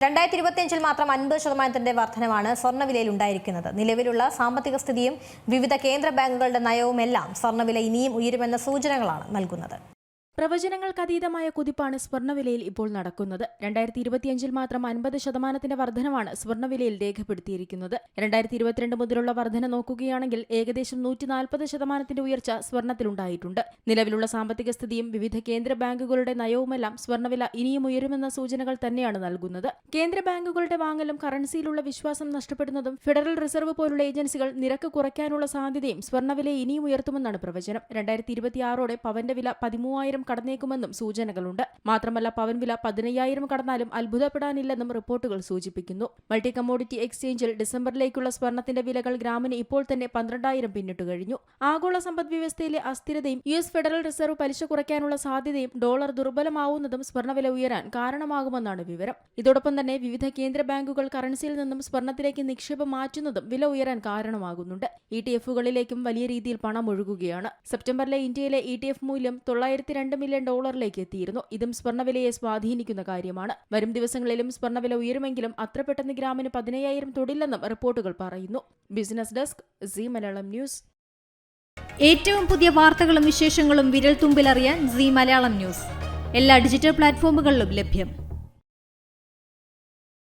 രണ്ടായിരത്തി ഇരുപത്തിയഞ്ചിൽ മാത്രം അൻപത് ശതമാനത്തിന്റെ വർധനമാണ് സ്വർണവിലയിൽ ഉണ്ടായിരിക്കുന്നത്. നിലവിലുള്ള സാമ്പത്തിക സ്ഥിതിയും വിവിധ കേന്ദ്ര ബാങ്കുകളുടെ നയവുമെല്ലാം സ്വർണവില ഇനിയും ഉയരുമെന്ന സൂചനകളാണ് നൽകുന്നത്. പ്രവചനങ്ങൾക്കതീതമായ കുതിപ്പാണ് സ്വർണവിലയിൽ ഇപ്പോൾ നടക്കുന്നത്. രണ്ടായിരത്തി ഇരുപത്തിയഞ്ചിൽ മാത്രം അൻപത് ശതമാനത്തിന്റെ വർധനമാണ് സ്വർണവിലയിൽ രേഖപ്പെടുത്തിയിരിക്കുന്നത്. രണ്ടായിരത്തി ഇരുപത്തിരണ്ട് മുതലുള്ള വർധന നോക്കുകയാണെങ്കിൽ ഏകദേശം നൂറ്റി നാൽപ്പത് ശതമാനത്തിന്റെ ഉയർച്ച സ്വർണത്തിലുണ്ടായിട്ടുണ്ട് നിലവിലുള്ള സാമ്പത്തിക സ്ഥിതിയും വിവിധ കേന്ദ്ര ബാങ്കുകളുടെ നയവുമെല്ലാം സ്വർണവില ഇനിയും ഉയരുമെന്ന സൂചനകൾ തന്നെയാണ് നൽകുന്നത്. കേന്ദ്ര ബാങ്കുകളുടെ വാങ്ങലും കറൻസിയിലുള്ള വിശ്വാസം നഷ്ടപ്പെടുന്നതും ഫെഡറൽ റിസർവ് പോലുള്ള ഏജൻസികൾ നിരക്ക് കുറയ്ക്കാനുള്ള സാധ്യതയും സ്വർണവില ഇനിയും ഉയർത്തുമെന്നാണ് പ്രവചനം. രണ്ടായിരത്തി ഇരുപത്തിയാറോടെ പവന്റെ വില പതിമൂവായിരം കടന്നേക്കുമെന്നും സൂചനകളുണ്ട്. മാത്രമല്ല പവൻ വില പതിനയ്യായിരം കടന്നാലും അത്ഭുതപ്പെടാനില്ലെന്നും റിപ്പോർട്ടുകൾ സൂചിപ്പിക്കുന്നു. മൾട്ടി കമ്മോഡിറ്റി എക്സ്ചേഞ്ചിൽ ഡിസംബറിലേക്കുള്ള സ്വർണത്തിന്റെ വിലകൾ ഗ്രാമിന് ഇപ്പോൾ തന്നെ പന്ത്രണ്ടായിരം പിന്നിട്ട് കഴിഞ്ഞു. ആഗോള സമ്പദ് വ്യവസ്ഥയിലെ അസ്ഥിരതയും യു എസ് ഫെഡറൽ റിസർവ് പലിശ കുറയ്ക്കാനുള്ള സാധ്യതയും ഡോളർ ദുർബലമാവുന്നതും സ്വർണവില ഉയരാൻ കാരണമാകുമെന്നാണ് വിവരം. ഇതോടൊപ്പം തന്നെ വിവിധ കേന്ദ്ര ബാങ്കുകൾ കറൻസിയിൽ നിന്നും സ്വർണത്തിലേക്ക് നിക്ഷേപം മാറ്റുന്നതും വില ഉയരാൻ കാരണമാകുന്നുണ്ട്. ഇ ടി എഫുകളിലേക്കും വലിയ രീതിയിൽ പണം ഒഴുകുകയാണ്. സെപ്റ്റംബറിലെ ഇന്ത്യയിലെ ഇ ടി എഫ് മൂല്യം തൊള്ളായിരത്തി രണ്ട് മില്യൺ ഡോളറിലേക്ക് എത്തിയിരുന്നു. ഇതും സ്വർണവിലയെ സ്വാധീനിക്കുന്ന കാര്യമാണ്. വരും ദിവസങ്ങളിലും സ്വർണവില ഉയരുമെങ്കിലും അത്ര പെട്ടെന്ന് ഗ്രാമിന് പതിനയ്യായിരം തൊടില്ലെന്നും റിപ്പോർട്ടുകൾ പറയുന്നു. Business desk C Malayalam news ഏറ്റവും പുതിയ വാർത്തകളും വിശേഷങ്ങളും വിരൽ തുമ്പിലറിയാൻ സി മലയാളം ന്യൂസ് എല്ലാ ഡിജിറ്റൽ പ്ലാറ്റ്ഫോമുകളിലും ലഭ്യം.